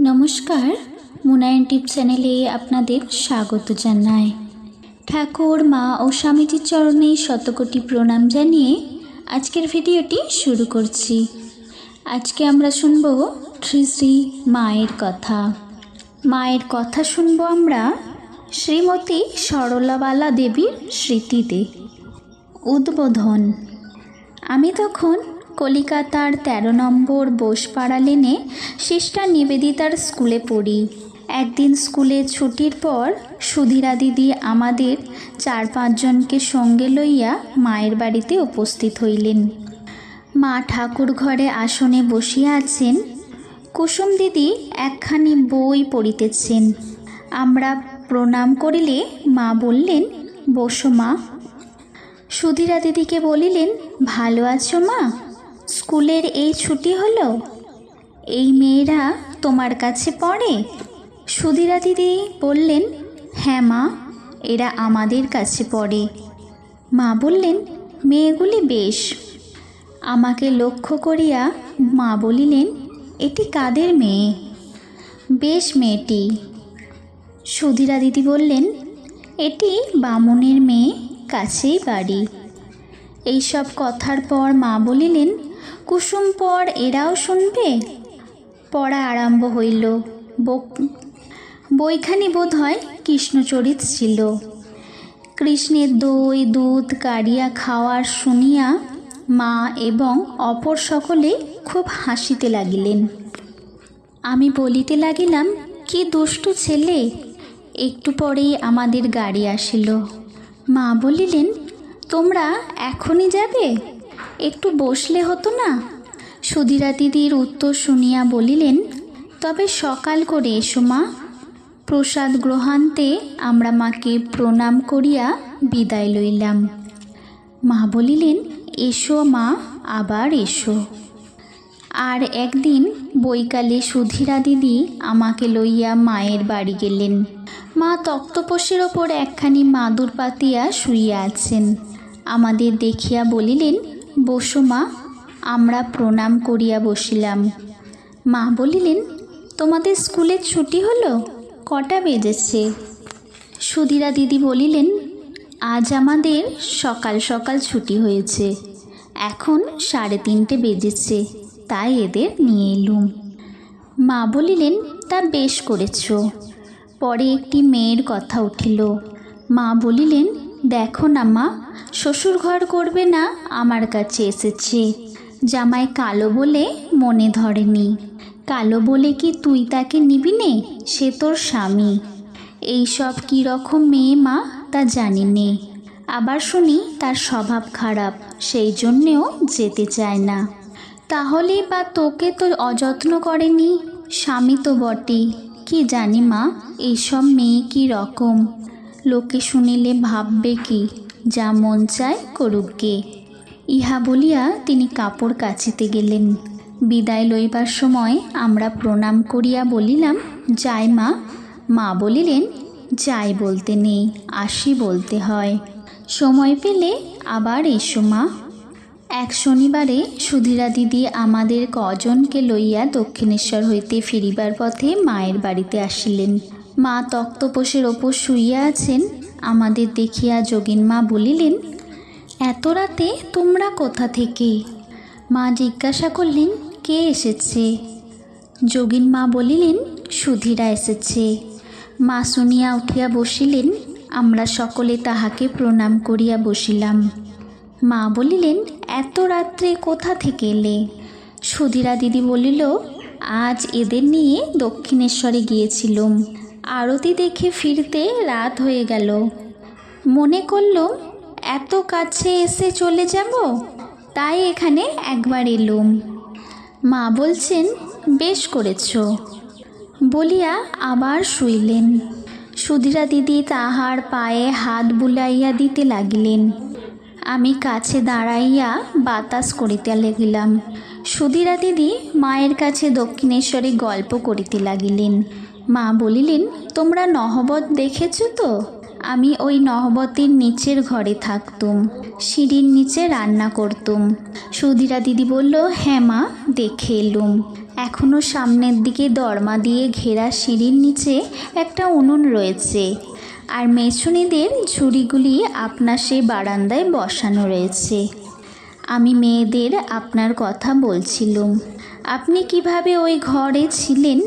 নমস্কার, মুনায়ন টিপ চ্যানেলে আপনাদের স্বাগত জানাই। ঠাকুর, মা ও স্বামীজির চরণে শতকোটি প্রণাম জানিয়ে আজকের ভিডিওটি শুরু করছি। আজকে আমরা শুনব শ্রী শ্রী মায়ের কথা। মায়ের কথা শুনব আমরা শ্রীমতী সরলাবালা দেবীর স্মৃতিতে। উদ্বোধন। আমি তখন কলিকাতার তেরো নম্বর বোসপাড়া লেনে সিস্টার নিবেদিতার স্কুলে পড়ি। একদিন স্কুলে ছুটির পর সুধীরা দিদি আমাদের চার পাঁচজনকে সঙ্গে লইয়া মায়ের বাড়িতে উপস্থিত হইলেন। মা ঠাকুর ঘরে আসনে বসিয়া আছেন। কুসুম দিদি একখানি বই পড়িতেছেন। আমরা প্রণাম করিলে মা বললেন, বসো মা। সুধীরা দিদিকে বলিলেন, ভালো আছো মা? স্কুলের এই ছুটি হলো? এই মেয়েরা তোমার কাছে পড়ে? সুধীরা দিদি বললেন হ্যাঁ মা, এরা আমাদের কাছে পড়ে। মা বললেন, মেয়েগুলি বেশ। আমাকে লক্ষ্য করিয়া মা বলিলেন, এটি কাদের মেয়ে? বেশ মেয়েটি। সুধীরা দিদি বললেন, এটি বামুনের মেয়ে, কাছেই বাড়ি। এইসব কথার পর মা বলিলেন কুসুম পর এরাও শুনবে? পড়া আরম্ভ হইল। বইখানি বোধ হয় কৃষ্ণচরিত ছিল। কৃষ্ণের দই, দুধ, কাড়িয়া খাওয়ার শুনিয়া মা এবং অপর সকলে খুব হাসিতে লাগিলেন। আমি বলিতে লাগিলাম, কি দুষ্টু ছেলে, একটু পরেই আমাদের গাড়ি আসিল। মা বলিলেন, তোমরা এখনই যাবে? একটু বসলে হতো না? সুধীরা দিদির উত্তর শুনিয়া বলিলেন, তবে সকাল করে এসো মা। প্রসাদ গ্রহান্তে আমরা মাকে প্রণাম করিয়া বিদায় লইলাম। মা বলিলেন, এসো মা, আবার এসো। আর একদিন বৈকালে সুধীরা দিদি আমাকে লইয়া মায়ের বাড়ি গেলেন। মা তক্তপোষের ওপর একখানি মাদুর পাতিয়া শুইয়া আছেন। আমাদের দেখিয়া বলিলেন বসো মা, আমরা প্রণাম করিয়া বসিলাম। মা বলিলেন, তোমাদের স্কুলের ছুটি হলো? কটা বেজেছে? সুধীরা দিদি বলিলেন, আজ আমাদের সকাল সকাল ছুটি হয়েছে। এখন সাড়ে তিনটে বেজেছে, তাই এদের নিয়ে এলুম। মা বলিলেন, তা বেশ করেছ। পরে একটি মেয়ের কথা উঠিল। মা বলিলেন দেখো না মা, শ্বশুর ঘর করবে না আমার কাছে এসেছে। জামাই কালো বলে মনে ধরেনি। কালো বলে কি তুই তাকে নিবি নে? সে তোর স্বামী। এইসব রকম মেয়ে মা, তা জানি নে। আবার শুনি তার স্বভাব খারাপ, সেই জন্যেও যেতে চায় না। তাহলেই বা তোকে তো অযত্ন করেনি? স্বামী তো বটেই। কি জানি মা, এইসব মেয়ে কি রকম? লোকে শুনিলে ভাববে কি, যা মন চায় করুক গে। ইহা বলিয়া তিনি কাপড় কাচিতে গেলেন। বিদায় লইবার সময় আমরা প্রণাম করিয়া বলিলাম যাই মা। মা বলিলেন যাই বলতে নেই, আসি বলতে হয়। সময় পেলে আবার এসো মা। এক শনিবারে সুধীরা দিদি আমাদের কজনকে লইয়া দক্ষিণেশ্বর হইতে ফিরিবার পথে মায়ের বাড়িতে আসিলেন। মা তক্তপোষের ওপর শুইয়া আছেন। আমাদের দেখিয়া যোগিন মা বলিলেন, এত রাতে তোমরা কোথা থেকে? মা জিজ্ঞাসা করলেন, কে এসেছে? যোগিন মা বলিলেন, সুধীরা এসেছে। মা শুনিয়া উঠিয়া বসিলেন, আমরা সকলে তাহাকে প্রণাম করিয়া বসিলাম। মা বলিলেন, এত রাত্রে কোথা থেকে এলে? সুধীরা দিদি বলিল, আজ এদের নিয়ে দক্ষিণেশ্বরে গিয়েছিলুম। আরতি দেখে ফিরতে রাত হয়ে গেল। মনে করল, এত কাছে এসে চলে যাব, তাই এখানে একবার এলুম। মা বলছেন, বেশ করেছ। বলিয়া আবার শুইলেন। সুধীরা দিদি তাহার পায়ে হাত বুলাইয়া দিতে লাগিলেন। আমি কাছে দাঁড়াইয়া বাতাস করিতে লাগিলাম। সুধীরা দিদি মায়ের কাছে দক্ষিণেশ্বরে গল্প করিতে লাগিলেন। মা বলিলেন, তোমরা নহবত দেখেছ তো? আমি ওই নহবতের নিচের ঘরে থাকতুম, সিঁড়ির নিচে রান্না করতুম। সুধীরা দিদি বলল হ্যাঁ মা, দেখে এলুম। এখনও সামনের দিকে দরমা দিয়ে ঘেরা সিঁড়ির নিচে একটা উনুন রয়েছে, আর মেছুনিদের ঝুড়িগুলি আপনার সেই বারান্দায় বসানো রয়েছে। আমি মেয়েদের আপনার কথা বলছিলুম। আপনি কীভাবে ওই ঘরে ছিলেন?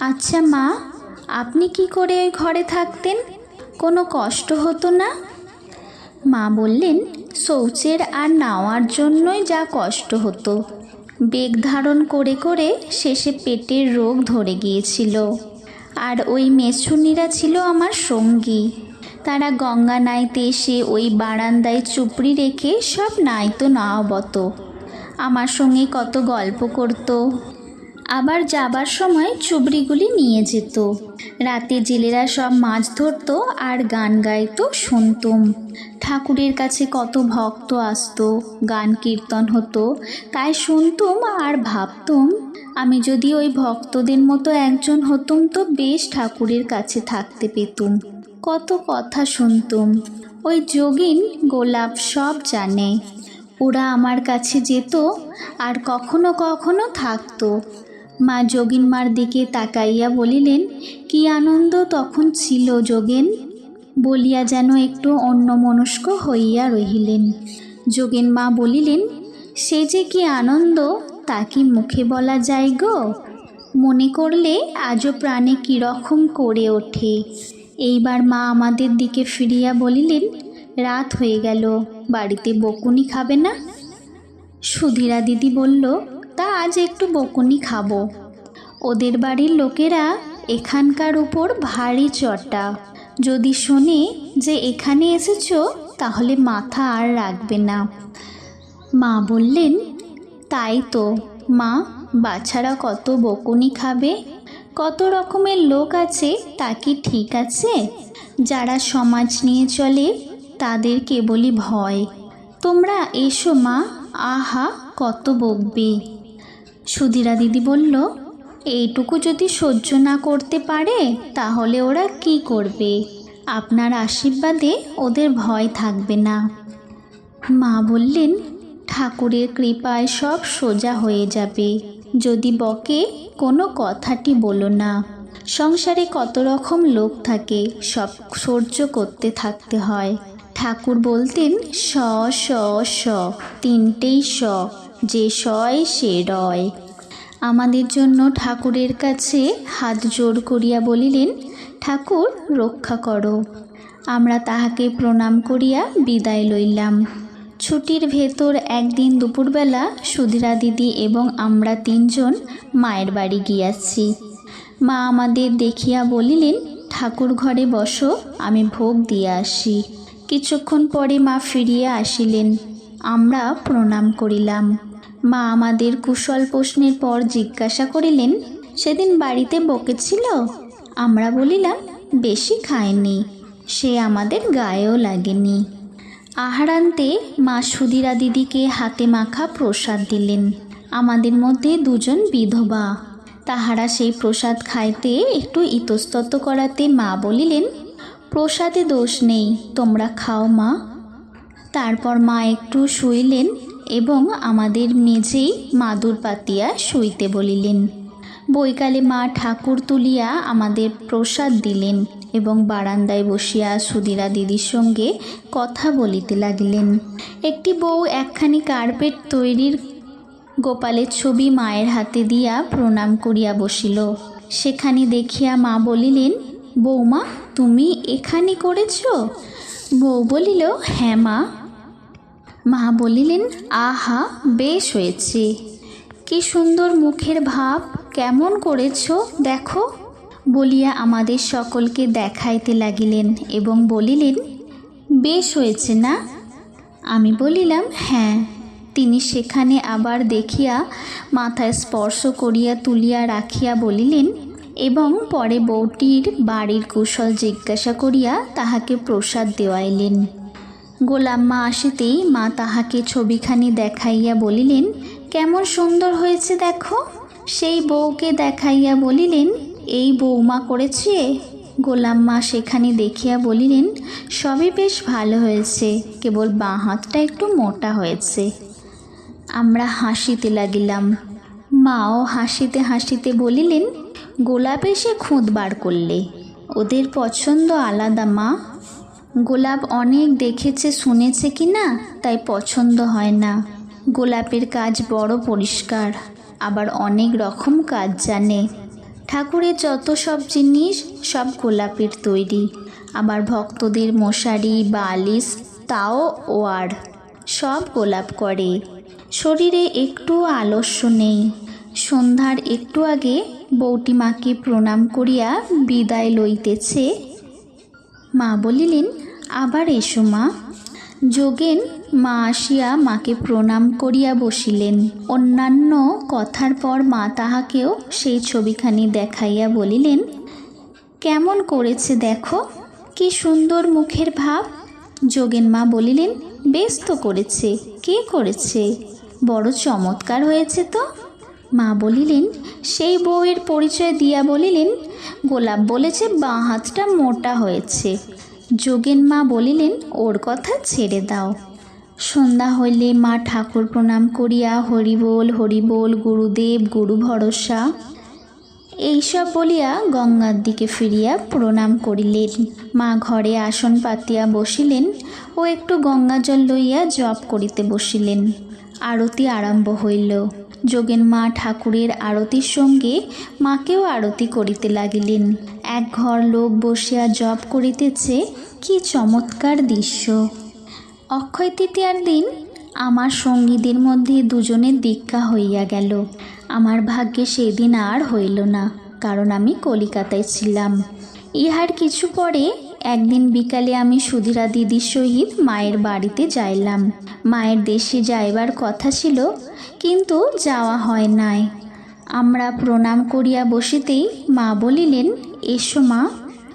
আচ্ছা মা, আপনি কি করে ওই ঘরে থাকতেন? কোনো কষ্ট হতো না? মা বললেন, শৌচের আর নাওয়ার জন্যই যা কষ্ট হতো। বেগ ধারণ করে করে শেষে পেটের রোগ ধরে গিয়েছিল। আর ওই মেছুনিরা ছিল আমার সঙ্গী। তারা গঙ্গা নাইতে এসে ওই বারান্দায় চুপড়ি রেখে সব নাইতো নাওবত। আমার সঙ্গে কত গল্প করতো। আবার যাবার সময় চুবড়িগুলি নিয়ে যেত। রাতে জেলেরা সব মাছ ধরতো আর গান গাইতো শুনতুম। ঠাকুরের কাছে কত ভক্ত আসতো, গান কীর্তন হতো, তাই শুনতুম আর ভাবতুম। আমি যদি ওই ভক্তদের মতো একজন হতুম তো বেশ ঠাকুরের কাছে থাকতে পেতুম। কত কথা শুনতুম। ওই যোগিন গোলাপ সব জানে। ওরা আমার কাছে যেত আর কখনো কখনো থাকতো। মা যোগিন মার দিকে তাকাইয়া বলিলেন, কি আনন্দ তখন ছিল যোগেন? বলিয়া যেন একটু অন্যমনস্ক হইয়া রহিলেন। যোগেন মা বলিলেন, সে যে কি আনন্দ, তা কি মুখে বলা যায় গো? মনে করলে আজও প্রাণে কীরকম করে ওঠে। এইবার মা আমাদের দিকে ফিরিয়া বলিলেন, রাত হয়ে গেল, বাড়িতে বকুনি খাবে না? সুধীরা দিদি বলল আজ একটু বকুনি খাব। ওদের বাড়ির লোকেরা এখানকার উপর ভারী চটা। যদি শোনে যে এখানে এসেছ, তাহলে মাথা আর রাখবে না। মা বললেন, তাই তো, মা, বাছারা কত বকুনি খাবে? কত রকমের লোক আছে, তা কি ঠিক আছে? যারা সমাজ নিয়ে চলে, তাদের কেবলই ভয়। তোমরা এসো মা, আহা, কত বকবে। সুধীরা দিদি বলল, এইটুকু যদি সহ্য না করতে পারে, তাহলে ওরা কি করবে? আপনার আশীর্বাদে ওদের ভয় থাকবে না। মা বললেন, ঠাকুরের কৃপায় সব সোজা হয়ে যাবে। যদি বকে, কোনো কথাটি বলো না। সংসারে কত রকম লোক থাকে, সব সহ্য করতে থাকতে হয়। ঠাকুর বলতেন স স স তিনটেই স যে সয় সে রয়। আমাদের জন্য ঠাকুরের কাছে হাত জোর করিয়া বলিলেন, ঠাকুর, রক্ষা করো। আমরা তাহাকে প্রণাম করিয়া বিদায় লইলাম। ছুটির ভেতর একদিন দুপুরবেলা সুধীরা দিদি এবং আমরা তিনজন মায়ের বাড়ি গিয়াছি। মা আমাদের দেখিয়া বলিলেন, ঠাকুর ঘরে বসো, আমি ভোগ দিয়ে আসি। কিছুক্ষণ পরে মা ফিরিয়া আসিলেন। আমরা প্রণাম করিলাম। মা আমাদের কুশল প্রশ্নের পর জিজ্ঞাসা করিলেন, সেদিন বাড়িতে বকেছিল আমরা বলিলাম, বেশি খায়নি, সে আমাদের গায়েও লাগেনি। আহারান্তে মা সুধীরা দিদিকে হাতে মাখা প্রসাদ দিলেন। আমাদের মধ্যে দুজন বিধবা, তাহারা সেই প্রসাদ খাইতে একটু ইতস্তত করাতে মা বলিলেন, প্রসাদে দোষ নেই, তোমরা খাও মা। তারপর মা একটু শুইলেন এবং আমাদের মেঝেই মাদুর পাতিয়া শুইতে বলিলেন। বৈকালে মা ঠাকুর তুলিয়া আমাদের প্রসাদ দিলেন এবং বারান্দায় বসিয়া সুধীরা দিদির সঙ্গে কথা বলিতে লাগিলেন। একটি বউ একখানি কার্পেট তৈরির গোপালের ছবি মায়ের হাতে দিয়া প্রণাম করিয়া বসিল। সেখানে দেখিয়া মা বলিলেন বৌমা তুমি এখানে করেছ? বউ বলিল হ্যাঁ মা। মা বলিলেন, আহা, বেশ হয়েছে। কি সুন্দর মুখের ভাব, কেমন করেছ, দেখো। বলিয়া আমাদের সকলকে দেখাইতে লাগিলেন এবং বলিলেন, বেশ হয়েছে না? আমি বলিলাম হ্যাঁ। তিনি সেখানে আবার দেখিয়া মাথায় স্পর্শ করিয়া তুলিয়া রাখিয়া বলিলেন, এবং পরে বউটির বাড়ির কুশল জিজ্ঞাসা করিয়া তাহাকে প্রসাদ দেওয়াইলেন। গোলাম্মা আসিতেই মা তাহাকে ছবিখানি দেখাইয়া বলিলেন, কেমন সুন্দর হয়েছে দেখো। সেই বউকে দেখাইয়া বলিলেন, এই বৌমা করেছে? গোলাম্মা সেখানে দেখিয়া বলিলেন, সবই বেশ ভালো হয়েছে, কেবল বাঁ হাতটা একটু মোটা হয়েছে। আমরা হাসিতে লাগিলাম। মাও হাসিতে হাসিতে বলিলেন, গোলাপ এসে খুঁত বার করলে। ওদের পছন্দ আলাদা মা। গোলাপ অনেক দেখেছে, শুনেছে কি না? তাই পছন্দ হয় না। গোলাপের কাজ বড় পরিষ্কার, আবার অনেক রকম কাজ জানে। ঠাকুরের যত সব জিনিস, সব গোলাপের তৈরি। আবার ভক্তদের মশারি, বালিশ, তাও ওয়ার, সব গোলাপ করে। শরীরে একটু আলস্য নেই। সন্ধ্যার একটু আগে বৌটি মাকে প্রণাম করিয়া বিদায় লইতেছে। মা বলিলেন আবার এসো মা। যোগেন মা আসিয়া মাকে প্রণাম করিয়া বসিলেন। অন্যান্য কথার পর মা তাহাকেও সেই ছবিখানি দেখাইয়া বলিলেন, কেমন করেছে দেখো, কি সুন্দর মুখের ভাব। যোগেন মা বলিলেন, বেশ তো করেছে, কে করেছে? বড় চমৎকার হয়েছে তো। মা বলিলেন, সেই বউয়ের পরিচয় দিয়া বলিলেন, গোলাপ বলেছে বাঁ হাতটা মোটা হয়েছে। যোগেন মা বলিলেন, ওর কথা ছেড়ে দাও। সন্ধ্যা হইলে মা ঠাকুর প্রণাম করিয়া হরিবোল হরিবোল গুরুদেব, গুরু ভরসা। এইসব বলিয়া গঙ্গার দিকে ফিরিয়া প্রণাম করিলেন। মা ঘরে আসন পাতিয়া বসিলেন ও একটু গঙ্গা জল লইয়া জপ করিতে বসিলেন। আরতি আরম্ভ হইল। যোগেন মা ঠাকুরের আরতির সঙ্গে মাকেও আরতি করিতে লাগিলেন। এক ঘর লোক বসিয়া জপ করিতেছে, কি চমৎকার দৃশ্য। অক্ষয় তৃতীয়ার দিন আমার সঙ্গীদের মধ্যে দুজনের দীক্ষা হইয়া গেল। আমার ভাগ্যে সেদিন আর হইল না, কারণ আমি কলিকাতায় ছিলাম। ইহার কিছু পরে একদিন বিকালে আমি সুধীরা দিদির সহিত মায়ের বাড়িতে যাইলাম। মায়ের দেশে যাইবার কথা ছিল, কিন্তু যাওয়া হয় নাই। আমরা প্রণাম করিয়া বসিতেই মা বলিলেন, এসো মা।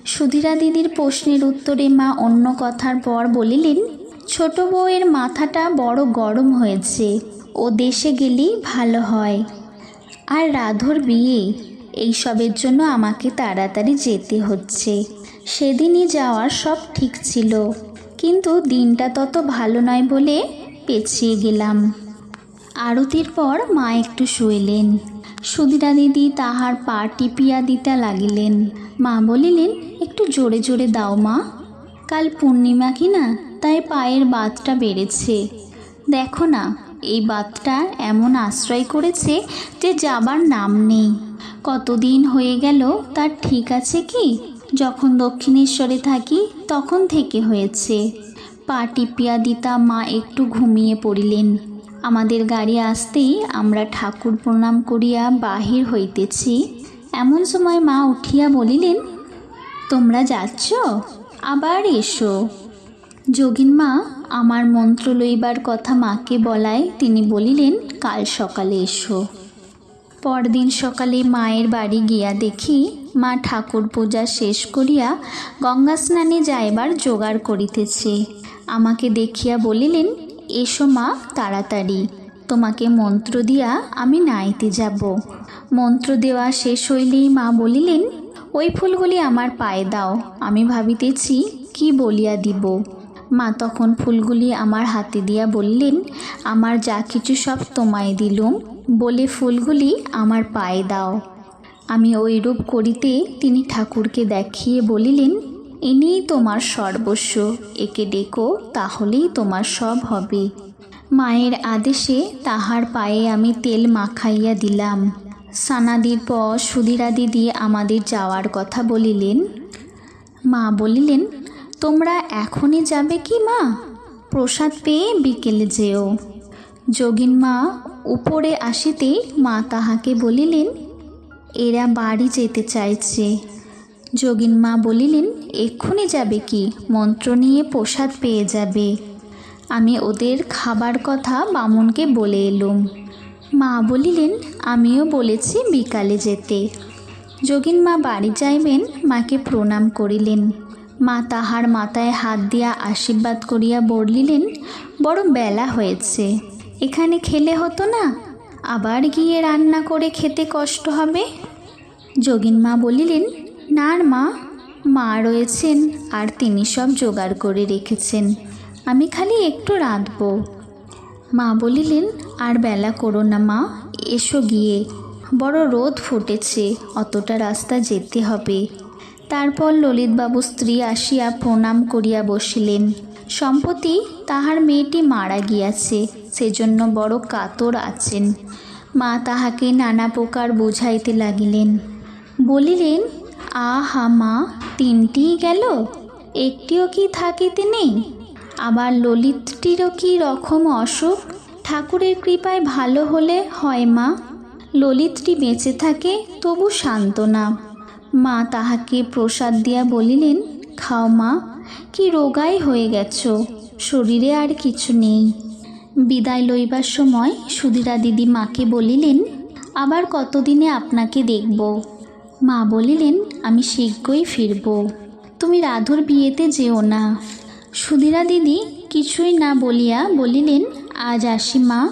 সুধীরা দিদির প্রশ্নের উত্তরে মা অন্য কথার পর বলিলেন, ছোট বউয়ের মাথাটা বড় গরম হয়েছে, ও দেশে গেলেই ভালো হয়। আর রাধর বিয়ে, এইসবের জন্য আমাকে তাড়াতাড়ি যেতে হচ্ছে। সেদিনই যাওয়ার সব ঠিক ছিল। কিন্তু দিনটা তত ভালো নয় বলে পেছিয়ে গেলাম। আরতির পর মা একটু শুইলেন। সুধীরা দিদি তাহার পা টিপিয়া দিতে লাগিলেন। মা বলিলেন, একটু জোরে জোরে দাও মা। কাল পূর্ণিমা কি না, তাই পায়ের বাতটা বেড়েছে। দেখো না, এই বাতটা এমন আশ্রয় করেছে যে যাবার নাম নেই। কতদিন হয়ে গেল, তার ঠিক আছে কি? যখন দক্ষিণেশ্বরে থাকি, তখন থেকে হয়েছে। পা টিপিয়া দিতা মা একটু ঘুমিয়ে পড়িলেন। আমাদের গাড়ি আসতেই আমরা ঠাকুর প্রণাম করিয়া বাহির হইতেছি। এমন সময় মা উঠিয়া বলিলেন, তোমরা যাচ্ছ? আবার এসো। যোগিন মা আমার মন্ত্র লইবার কথা মাকে বলায় তিনি বলিলেন, কাল সকালে এসো। পরদিন সকালে মায়ের বাড়ি গিয়া দেখি মা ঠাকুর পূজা শেষ করিয়া গঙ্গা স্নানে যাইবার জোগাড় করিতেছে। আমাকে দেখিয়া বলিলেন, এসো মা, তাড়াতাড়ি। তোমাকে মন্ত্র দিয়া আমি নাইতে যাব। মন্ত্র দেওয়া শেষ হইলেই মা বলিলেন, ওই ফুলগুলি আমার পায়ে দাও। আমি ভাবিতেছি কি বলিয়া দিব? মা তখন ফুলগুলি আমার হাতে দিয়া বললেন, আমার যা কিছু সব তোমায় দিলুম। বলে, ফুলগুলি আমার পায়ে দাও। আমি ওইরূপ করিতে তিনি ঠাকুরকে দেখিয়ে বলিলেন ইনিই তোমার সর্বস্ব, একে ডেকো, তাহলেই তোমার সব হবে। মায়ের আদেশে তাহার পায়ে আমি তেল মাখাইয়া দিলাম। সানাদির পর সুধীরা দিদি আমাদের যাওয়ার কথা বলিলেন। মা বলিলেন, তোমরা এখনই যাবে কি মা? প্রসাদ পেয়ে বিকেলে যেও। যোগিন মা উপরে আসিতেই মা তাহাকে বলিলেন, এরা বাড়ি যেতে চাইছে। যোগিন মা বলিলেন, এক্ষুনি যাবে কি? মন্ত্র নিয়ে প্রসাদ পেয়ে যাবে। আমি ওদের খাবার কথা বামুনকে বলে এলুম। মা বলিলেন, আমিও বলেছি বিকালে যেতে। যোগিন মা বাড়ি যাইবেন, মাকে প্রণাম করিলেন। মা তাহার মাথায় হাত দিয়া আশীর্বাদ করিয়া বলিলেন বড় বেলা হয়েছে। এখানে খেলে হতো না। আবার গিয়ে রান্না করে খেতে কষ্ট হবে? যোগিন মা বলিলেন না মা মা রয়েছেন আর তিনি সব জোগাড় করে রেখেছেন। আমি খালি একটু রাঁধব। মা বলিলেন, আর বেলা করো না মা, এসো গিয়ে। বড় রোদ ফুটেছে, অতটা রাস্তা যেতে হবে। তারপর ললিতবাবু স্ত্রী আসিয়া প্রণাম করিয়া বসিলেন। সম্প্রতি তাহার মেয়েটি মারা গিয়াছে, সেজন্য বড় কাতর আছেন। মা তাহাকে নানা প্রকার বুঝাইতে লাগিলেন। বলিলেন, আহা মা, তিনটিই গেল? একটিও কি থাকিতে নেই? আবার ললিতটিরও কি রকম অসুখ? ঠাকুরের কৃপায় ভালো হলে হয় মা। ললিতটি বেঁচে থাকে, তবু শান্ত না। মা তাহাকে প্রসাদ দিয়া বলিলেন, খাও মা কি রোগাই হয়ে গেছ? শরীরে আর কিছু নেই। বিদায় লইবার সময় সুধীরা দিদি মাকে বলিলেন, আবার কতদিনে আপনাকে দেখব? মা বলিলেন, আমি শীঘ্রই ফিরব। তুমি রাধুর বিয়েতে যেও না। সুধীরা দিদি কিছুই না বলিয়া বলিলেন, আজ আসি মা।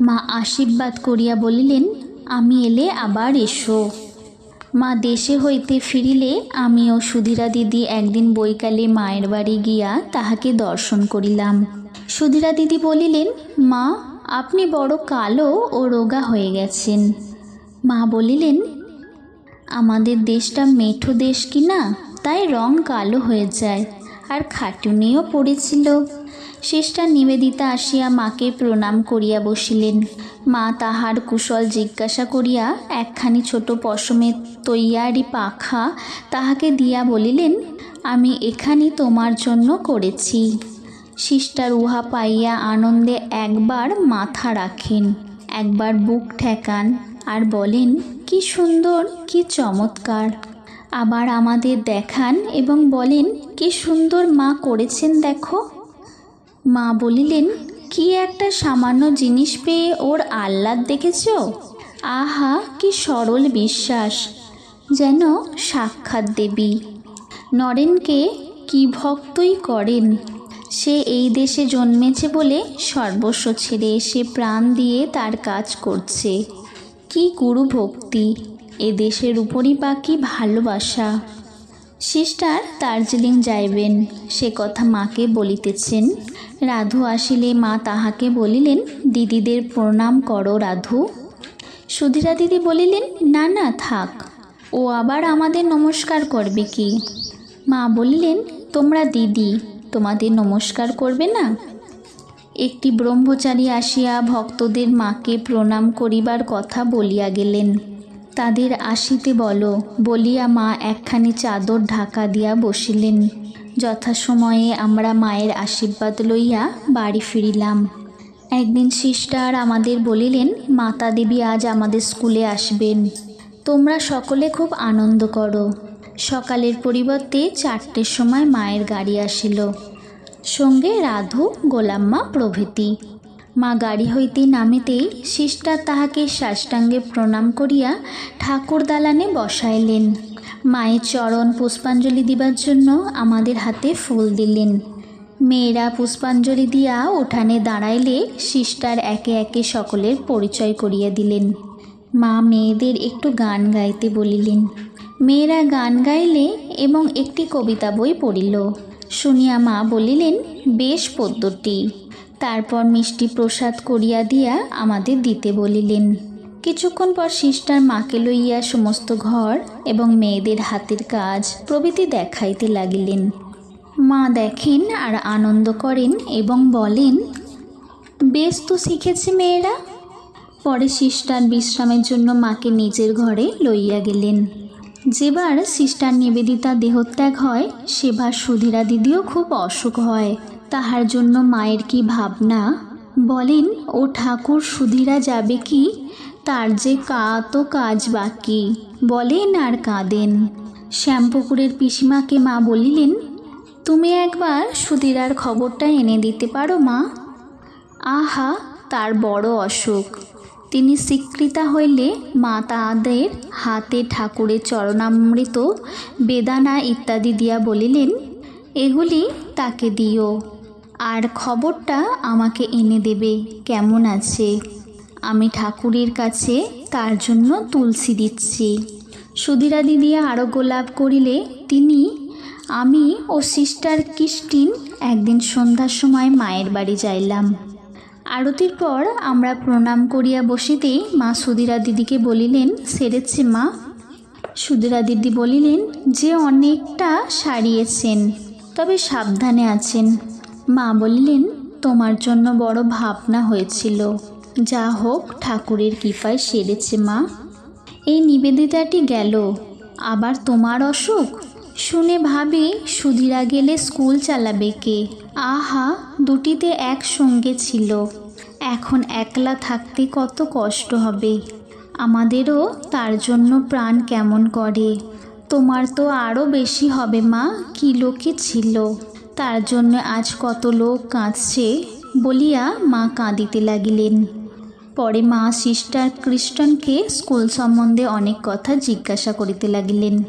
মা আশীর্বাদ করিয়া বলিলেন, আমি এলে আবার এসো। মা দেশে হইতে ফিরিলে আমি ও সুধীরা দিদি একদিন বৈকালে মায়ের বাড়ি গিয়া তাহাকে দর্শন করিলাম। সুধীরা দিদি বলিলেন, মা, আপনি বড় কালো ও রোগা হয়ে গেছেন। মা বলিলেন, আমাদের দেশটা মেঠো দেশ কি না? তাই রং কালো হয়ে যায়। আর খাটুনিও পড়েছিল। শেষটা নিবেদিতা আসিয়া মাকে প্রণাম করিয়া বসিলেন। মা তাহার কুশল জিজ্ঞাসা করিয়া একখানি ছোট পশমের তৈয়ারি পাখা তাহাকে দিয়া বলিলেন, আমি এখানি তোমার জন্য করেছি। সিস্টার উহা পাইয়া আনন্দে একবার মাথা রাখেন, একবার বুক ঠেকান আর বলেন, কি সুন্দর, কি চমৎকার। আবার আমাদের দেখান এবং বলেন, কি সুন্দর মা করেছেন দেখো। মা বলিলেন, কি একটা সামান্য জিনিস পেয়ে ওর আহ্লাদ দেখেছ? আহা, কি সরল বিশ্বাস। যেন সাক্ষাৎ দেবী। নরেনকে কি ভক্তই করেন? সে এই দেশে জন্মেছে বলে সর্বস্ব ছেড়ে এসে প্রাণ দিয়ে তার কাজ করছে। কি গুরু ভক্তি এ দেশের উপরই বা কি ভালোবাসা। সিস্টার দার্জিলিং যাইবেন, সে কথা মাকে বলিতেছেন। রাধু আসিলে মা তাহাকে বলিলেন, দিদিদের প্রণাম করো রাধু। সুধীরা দিদি বলিলেন, না না, থাক। ও আবার আমাদের নমস্কার করবে কি? মা বলিলেন, তোমরা দিদি, তোমাদের নমস্কার করবে না? একটি ব্রহ্মচারী আসিয়া ভক্তদের মাকে প্রণাম করিবার কথা বলিয়া গেলেন। তাদের আসিতে বলো, বলিয়া মা একখানি চাদর ঢাকা দিয়া বসিলেন। যথাসময়ে আমরা মায়ের আশীর্বাদ লইয়া বাড়ি ফিরিলাম। একদিন সিস্টার আমাদের বলিলেন, মাতা দেবী আজ আমাদের স্কুলে আসবেন। তোমরা সকলে খুব আনন্দ করো। সকালের পরিবর্তে চারটের সময় মায়ের গাড়ি আসিল। সঙ্গে রাধু, গোলাম্মা প্রভৃতি। মা গাড়ি হইতে নামিতেই সিস্টার তাহাকে সাষ্টাঙ্গে প্রণাম করিয়া ঠাকুর দালানে বসাইলেন। মায়ের চরণ পুষ্পাঞ্জলি দিবার জন্য আমাদের হাতে ফুল দিলেন। মেয়েরা পুষ্পাঞ্জলি দিয়া উঠানে দাঁড়াইলে সিস্টার একে একে সকলের পরিচয় করিয়া দিলেন। মা মেয়েদের একটু গান গাইতে বলিলেন। মেয়েরা গান গাইলে এবং একটি কবিতা বই পড়িল। শুনিয়া মা বলিলেন, বেশ পদ্যটি তারপর মিষ্টি প্রসাদ করিয়া দিয়া আমাদের দিতে বলিলেন। কিছুক্ষণ পর সিস্টার মাকে লইয়া সমস্ত ঘর এবং মেয়েদের হাতের কাজ প্রভৃতি দেখাইতে লাগিলেন। মা দেখেন আর আনন্দ করেন এবং বলেন, বেশ তো শিখেছে মেয়েরা। পরে সিস্টার বিশ্রামের জন্য মাকে নিজের ঘরে লইয়া গেলেন। যেবার সিস্টার নিবেদিতা দেহত্যাগ হয়, সেবার সুধীরা দিদিও খুব অসুখ হয়। তাহার জন্য মায়ের কি ভাবনা? বলেন, ও ঠাকুর সুধীরা যাবে কি? তার যে কাত কাজ বাকি। বলেন, আর কাঁদেন। শ্যামপুকুরের পিসিমাকে মা বলিলেন, তুমি একবার সুধীরার খবরটা এনে দিতে পারো, মা? আহা, তার বড় অসুখ। তিনি স্বীকৃতা হইলে মা তাদের হাতে ঠাকুরের চরণামৃত, বেদানা ইত্যাদি দিয়া বলিলেন, এগুলি তাকে দিও। আর খবরটা আমাকে এনে দেবে, কেমন আছে? আমি ঠাকুরের কাছে তার জন্য তুলসী দিচ্ছি। সুধীরা দিদি আরোগ্য লাভ করিলে তিনি, আমি ও সিস্টার ক্রিস্টিন একদিন সন্ধ্যার সময় মায়ের বাড়ি যাইলাম। আরতির পর আমরা প্রণাম করিয়া বসিতেই মা সুধীরা দিদিকে বলিলেন, সেরেছে মা। সুধীরা দিদি বলিলেন, যে অনেকটা সারিয়েছেন, তবে সাবধানে আছেন। মা বললেন, তোমার জন্য বড় ভাবনা হয়েছিল। যা হোক, ঠাকুরের কৃপায় সেরেছে মা। এই নিবেদিতাটি গেল। আবার তোমার অসুখ? শুনে ভাবি সুধীরা গেলে স্কুল চালাবে কে? আহা, দুটিতে একসঙ্গে ছিল। এখন একলা থাকতে কত কষ্ট হবে। আমাদেরও তার জন্য প্রাণ কেমন করে। তোমার তো আরও বেশি হবে মা, কি লোকে ছিল। তার জন্য আজ কত লোক কাঁদছে বলিয়া মা কাঁদিতে লাগিলেন। পরে মা সিস্টার খ্রিস্টানকে স্কুল সম্বন্ধে অনেক কথা জিজ্ঞাসা করিতে লাগিলেন।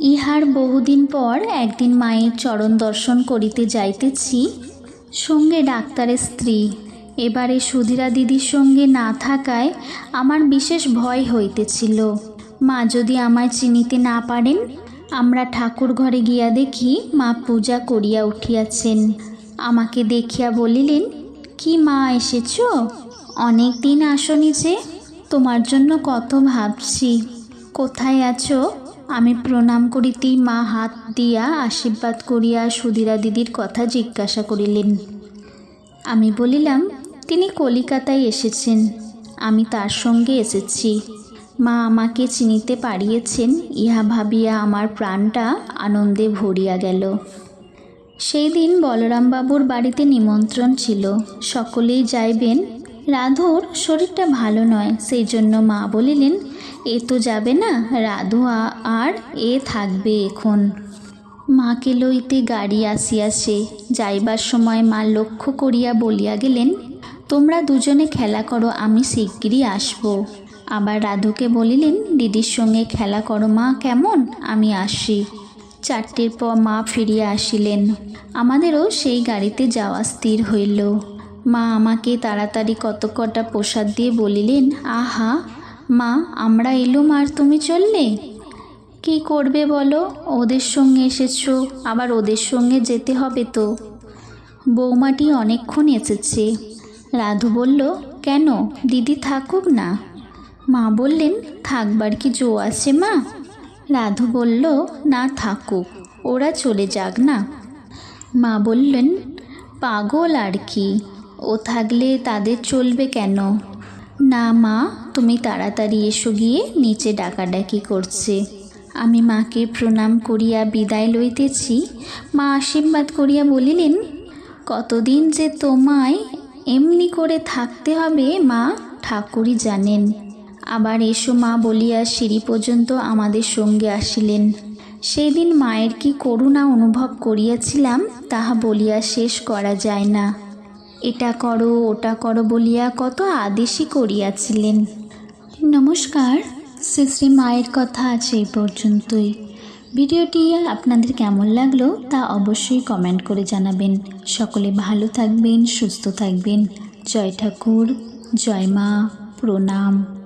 ইহার বহুদিন পর একদিন মায়ের চরণ দর্শন করিতে যাইতেছি, সঙ্গে ডাক্তারের স্ত্রী। এবারে সুধীরা দিদির সঙ্গে না থাকায় আমার বিশেষ ভয় হইতেছিল। মা যদি আমায় চিনিতে না পারেন আমরা ঠাকুর ঘরে গিয়া দেখি মা পূজা করিয়া উঠিয়াছেন। আমাকে দেখিয়া বলিলেন, কি মা এসেছ? অনেক দিন আসনি যে, তোমার জন্য কত ভাবছি। কোথায় আছো? আমি প্রণাম করিতেই মা হাত দিয়া আশীর্বাদ করিয়া সুধীরা দিদির কথা জিজ্ঞাসা করিলেন। আমি বলিলাম, তিনি কলিকাতায় এসেছেন। আমি তার সঙ্গে এসেছি। মা আমাকে চিনিতে পারিয়েছেন, ইহা ভাবিয়া আমার প্রাণটা আনন্দে ভরিয়া গেল। সেই দিন বলরামবাবুর বাড়িতে নিমন্ত্রণ ছিল। সকলেই যাইবেন। রাধুর শরীরটা ভালো নয়, সেই জন্য মা বলিলেন, এ তো যাবে না, রাধু আর এ থাকবে এখন। মাকে লইতে গাড়ি আসিয়াছে। যাইবার সময় মা লক্ষ্য করিয়া বলিয়া গেলেন, তোমরা দুজনে খেলা করো, আমি শিগগিরই আসব। আবার রাধুকে বলিলেন, দিদির সঙ্গে খেলা করো মা, কেমন? আমি আসি। চারটের পর মা ফিরিয়া আসিলেন। আমাদেরও সেই গাড়িতে যাওয়া স্থির হইল। মা আমাকে তাড়াতাড়ি কত কটা প্রসাদ দিয়ে বলিলেন, আহা, মা, আমরা এলুম আর তুমি চললে? কি করবে বলো? ওদের সঙ্গে এসেছ, আবার ওদের সঙ্গে যেতে হবে তো? বৌমাটি অনেকক্ষণ এসেছে। রাধু বলল, কেন? দিদি থাকুক না। মা বললেন, থাকবার কি জো আছে মা? রাধু বলল, না থাকুক, ওরা চলে যাক না। মা বললেন, পাগল আর কি, ও থাকলে তাদের চলবে কেন? না মা, তুমি তাড়াতাড়ি এসো গিয়ে, নিচে ডাকাডাকি করছে। আমি মাকে প্রণাম করিয়া বিদায় লইতেছি। মা আশীর্বাদ করিয়া বলিলেন, কতদিন যে তোমায় এমনি করে থাকতে হবে মা, ঠাকুরই জানেন। আবার এসো মা বলিয়া সিঁড়ি পর্যন্ত আমাদের সঙ্গে আসিলেন। সেই দিন মায়ের কি করুণা অনুভব করিয়াছিলাম, তাহা বলিয়া শেষ করা যায় না। এটা করো, ওটা করো বলিয়া কত আদেশই করিয়াছিলেন। নমস্কার, শ্রী শ্রী মায়ের কথা আছে এই পর্যন্তই। ভিডিওটি আপনাদের কেমন লাগল তা অবশ্যই কমেন্ট করে জানাবেন। সকলে ভালো থাকবেন, সুস্থ থাকবেন। জয় ঠাকুর, জয় মা, প্রণাম।